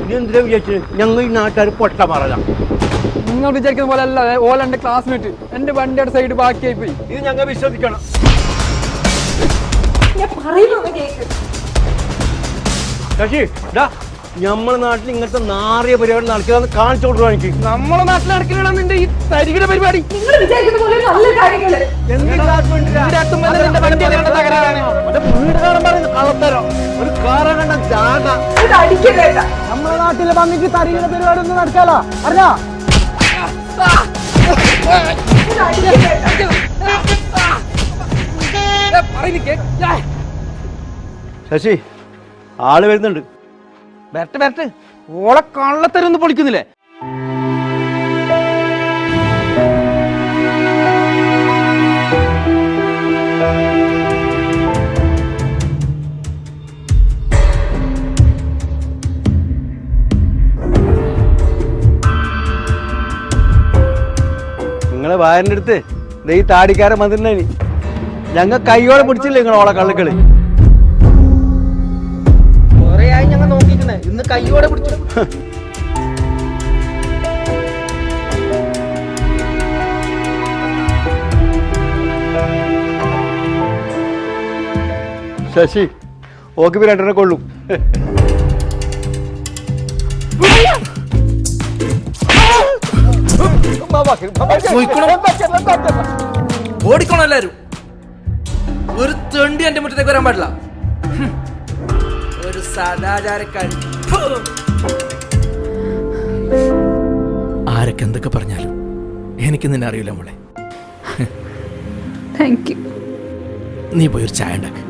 നീ എന്തിനാ വിചാരിച്ചത് ഞങ്ങൾ ഈ നാട്ടുകാർ പൊട്ട പറയല നിങ്ങൾ വിചാരിക്കുന്ന പോലെ അല്ല ഓല എന്റെ ക്ലാസ്മേറ്റ് എന്റെ വണ്ടിയുടെ സൈഡ് ബാക്കിയായി പോയി ഇത് ഞങ്ങൾ വിശ്വസിക്കണം. ഞാൻ പറയുന്നത് കേക്ക്. ശശി ഡാ നമ്മളെ നാട്ടിൽ ഇങ്ങനത്തെ നാറിയ പരിപാടി നടക്കുക കാണിച്ചു കൊടുക്കണം എനിക്ക്. നമ്മളെ നാട്ടിൽ നടക്കലാണ് നിന്റെ ഈ തരികിട പരിപാടി. നിങ്ങൾ വിചാരിക്കുന്ന പോലെ നല്ല അടിക്കലേട്ട നമ്മളെ നാട്ടിലെ പന്നിക്ക് തരിയുടെ പരിപാടി ഒന്നും നടക്കാലോ അറിയാ ശശി ആൾ വരുന്നുണ്ട്. വരട്ടെ വരട്ടെ. ഓളെ കള്ളത്തരൊന്നും പൊളിക്കുന്നില്ലേ? നിങ്ങളെ വാരന്റെ അടുത്ത് ദേ ഈ താടിക്കാരൻ വന്നിട്ടുണ്ടി ഞങ്ങൾ കൈയോടെ പിടിച്ചില്ലേ നിങ്ങൾ ഓളെ കള്ളിക്കളി ഞങ്ങൾ ഇന്ന് കൈയോടെ പിടിച്ചു. ശശി ഓക്കെ രണ്ടെണ്ണം കൊള്ളും. ഓടിക്കണോ എല്ലാരും? ഒരു തെണ്ടി എന്റെ മുറ്റത്തേക്ക് വരാൻ പാടില്ല. ഒരു സദാചാരക്കാരൻ. ആരൊക്കെ എന്തൊക്കെ പറഞ്ഞാലും എനിക്ക് നിന്നെ അറിയില്ല മോളെ. താങ്ക് യു നീ പോയി ഒരു ചായ ഉണ്ടാക്ക്.